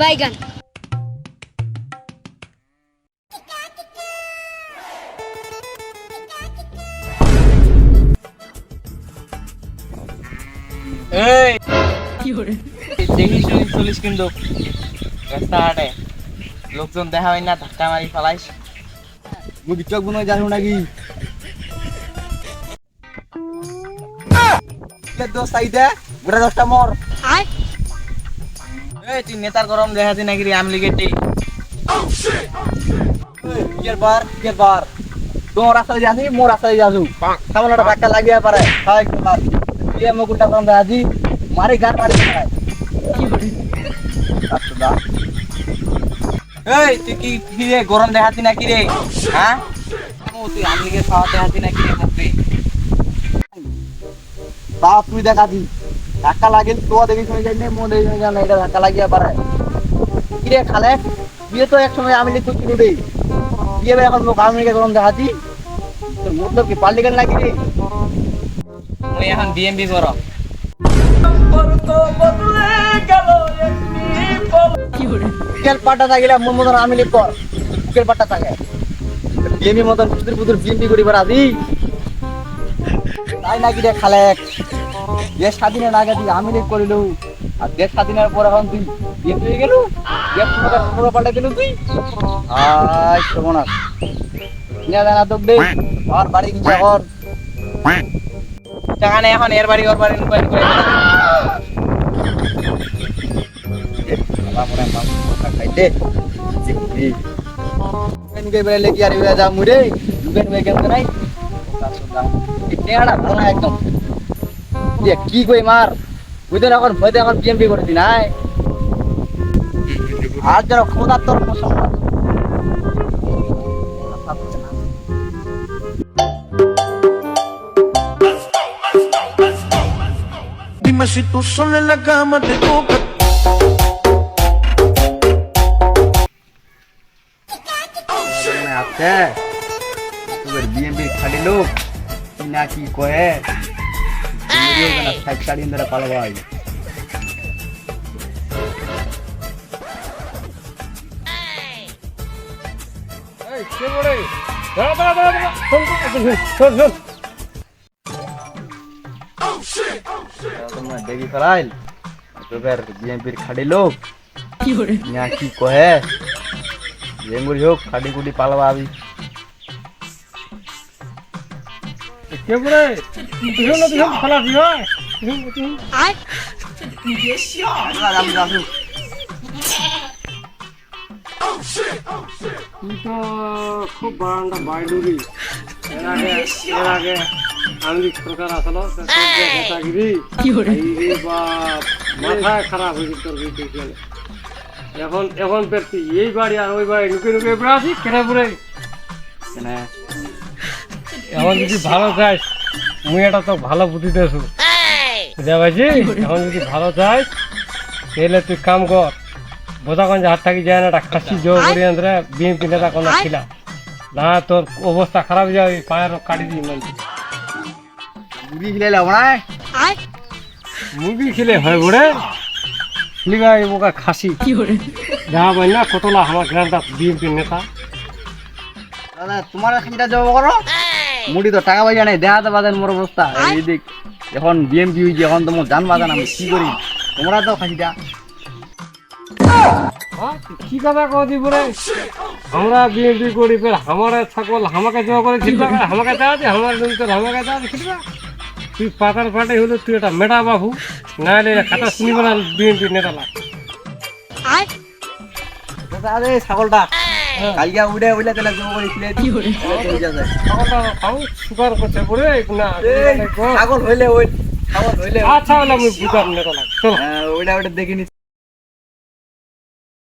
বাইগান। এই। দেখি শুনি চলিস কিন্তু। রাস্তাঘাটে লোকজন দেখা হয় না ধাক্কা মারি ফেলাইস। মুদি চোখ বুনো যাস নাকি? দোস্ত আইতে। গোটা দশটা মর। আয়। এই নেতার গরম দেখাতি নাকি রে, আম লিগের টি বার কিয়ের বার। তোমার রাস্তায় যাসি মোর রাস্তায় যাসু সামনে একটা ধাক্কা লাগিয়ে পারে হয় বার। দিয়ে মুকুটটা কম আজি মারি গান মারি। রাস্তা এই, তুই কি কি রে, গরম দেখাতি নাকি রে? হ্যাঁ? তুই আম লিগের খাওয়া দেখাতি নাকি রে তা তুই দেখাছি ধাক্কা লাগিয়ে তো দেখি শুনে যাই না মো দেখি শুনে যাই না এটা ধাক্কা লাগিয়ে পারে। কিরে খালে বিয়ে তো এক সময় আমি লিখতে কিনে দেই বিয়ে এখন মুখ আমি গরম দেখাচ্ছি। তোর মতলব কি পাল্টি গান লাগি রে মুই এখন বিএমবি গরম বিকেল পাটা থাকিলে মতন আমি লিখ কর বিকেল পাটা থাকে। বিএমবি মতন পুতুর পুতুর বিএমবি করি পারাবি তাই নাকি রে খালে? দেশ স্বাধীনের আগে তুই আমি লিখ করিল, আর দেশ স্বাধীনের পর এখন তুই বিএমপি হয়ে গেল? দেশ পুরো পাল্টে দিল তুই? আয় সর্বনাশ। কিনা জানা তো দে আর বাড়ি গিয়ে এখন সেখানে এখন, এর বাড়ি, ওর বাড়ি রূপায়ণ করে খাইতে জিগি এনকে লেগে আর যা মুরে দুবেন মে নাই। টেড়া ভালো একদম। দিয়ে কি কই মার? বুঝলেন এখন ভয়তে এখন বিএমপি করছি নাই? আর যারা ক্ষমতা তোর সমস্যা Dime si tú sola en la cama te toca. আছে তোর বিএমপি খালি লোক কি না কি কয়ে? সাইড সাড়ি ধরে পালবাই তোমরা দেখি ফেলাইল তোদের বিএমপির খাড়ি লোক না কি কহে জেঙ্গুরি হোক খাড়ি কুটি পালবা আবি আয় আমি যাব তুই তো খুব বারান্দা বাইডুরি এর আগে এর আগে আমেরিক সরকার আসলো নেতাগিরি বাপ মাথায় খারাপ হয়ে। গেছে তোর বিটিকে এখন এখন ব্যক্তি এই বাড়ি আর ওই বাড়ি নুকে নুকে এবার আসি কেনে পড়ে কেনে এখন যদি ভালো চাস মুই এটা তো ভালো বুদ্ধি দেছু বুঝা পাইছি এখন যদি ভালো চাস তাহলে তুই কাম কর। বোঝাগঞ্জ হাত থাকি যায় না একটা খাসি জোর করে আনতে বিএনপি নেতা কোনো ছিল না তোর অবস্থা খারাপ যাবে পায়ের কাটি দিই মানে মুড়ি নাই আয়। মুরগি খেলে হয় বড়ে। লিগা এই বোকা খাসি। যা পাই না কতলা আমার গ্রামটা বিএনপি নেতা। দাদা তোমার খাইটা জব করো। মুড়ি তো টাকা পয়সা নেই দেখা তো বাজার মোর অবস্থা। এই দিক এখন বিএমপি হয়েছে এখন তোমার জান বাজান আমি কি করি? তোমরা তো খাইটা হ্যাঁ, কি কথা কও দি বলে আমরা বিএনপি করি ফের আমার ছাগল আমাকে জমা করে খিলবা আমাকে দেওয়া আছে আমার জমি তোর আমাকে দেওয়া আছে তুই পাতার পাটে হলো তুই এটা মেটা বাবু না হলে খাতা শুনিব না বিএনপি নেতা লাগ। আরে ছাগলটা। কালকে উড়ে উড়ে তাহলে জব করে খিলাই কি ছাগলটা খাও সুগার করছে বলে না ছাগল হইলে ওই ছাগল হইলে আচ্ছা হলে আমি বুঝার নেতা লাগ চলো। হ্যাঁ, ওইটা ওইটা দেখে নি